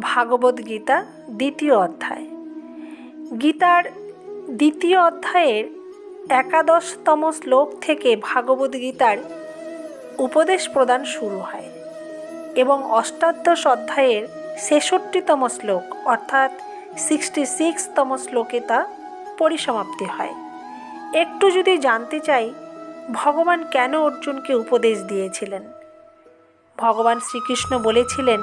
ভাগবত গীতা দ্বিতীয় অধ্যায়। গীতার দ্বিতীয় অধ্যায়ের একাদশতম শ্লোক থেকে ভাগবত গীতার উপদেশ প্রদান শুরু হয় এবং অষ্টাদশ অধ্যায়ের ছেষট্টিতম শ্লোক অর্থাৎ সিক্সটি সিক্সতম শ্লোকে তা পরিসমাপ্তি হয়। একটু যদি জানতে চাই, ভগবান কেন অর্জুনকে উপদেশ দিয়েছিলেন? ভগবান শ্রীকৃষ্ণ বলেছিলেন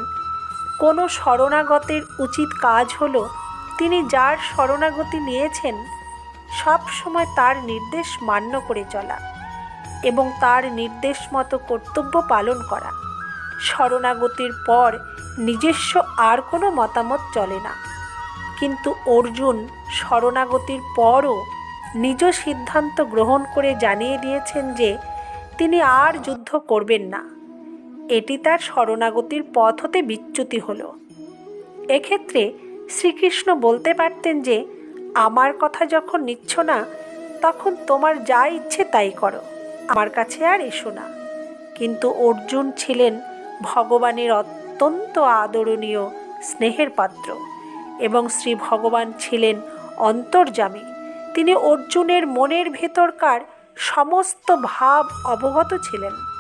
কোনো শরণাগতের উচিত কাজ হলো তিনি যার শরণাগতি নিয়েছেন, সব সময় তার নির্দেশ মান্য করে চলা এবং তার নির্দেশ মতো কর্তব্য পালন করা। শরণাগতির পর নিজস্ব আর কোনো মতামত চলে না। কিন্তু অর্জুন শরণাগতির পরও নিজ সিদ্ধান্ত গ্রহণ করে জানিয়ে দিয়েছেন যে তিনি আর যুদ্ধ করবেন না। এটি তার শরণাগতির পথ হতে বিচ্যুতি হলো। এক্ষেত্রে শ্রীকৃষ্ণ বলতে পারতেন যে, আমার কথা যখন নিচ্ছ না, তখন তোমার যা ইচ্ছে তাই করো, আমার কাছে আর এসো না। কিন্তু অর্জুন ছিলেন ভগবানের অত্যন্ত আদরণীয় স্নেহের পাত্র এবং শ্রী ভগবান ছিলেন অন্তর্যামী। তিনি অর্জুনের মনের ভেতরকার সমস্ত ভাব অবগত ছিলেন।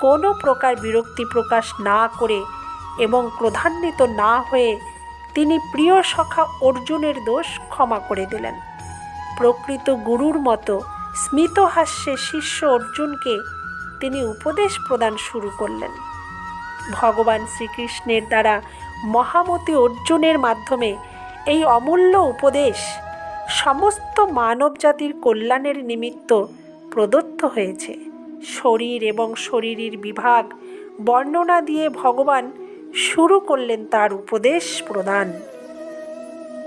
কোনো প্রকার বিরক্তি প্রকাশ না করে এবং ক্রধান্বিত না হয়ে তিনি প্রিয় সখা অর্জুনের দোষ ক্ষমা করে দিলেন। প্রকৃত গুরুর মতো স্মিতহাস্যে শিষ্য অর্জুনকে তিনি উপদেশ প্রদান শুরু করলেন। ভগবান শ্রীকৃষ্ণের দ্বারা মহামতি অর্জুনের মাধ্যমে এই অমূল্য উপদেশ সমস্ত মানবজাতির কল্যাণের নিমিত্ত প্রদত্ত হয়েছে। শরীর এবং শরীরের বিভাগ বর্ণনা দিয়ে ভগবান শুরু করলেন তার উপদেশ প্রদান।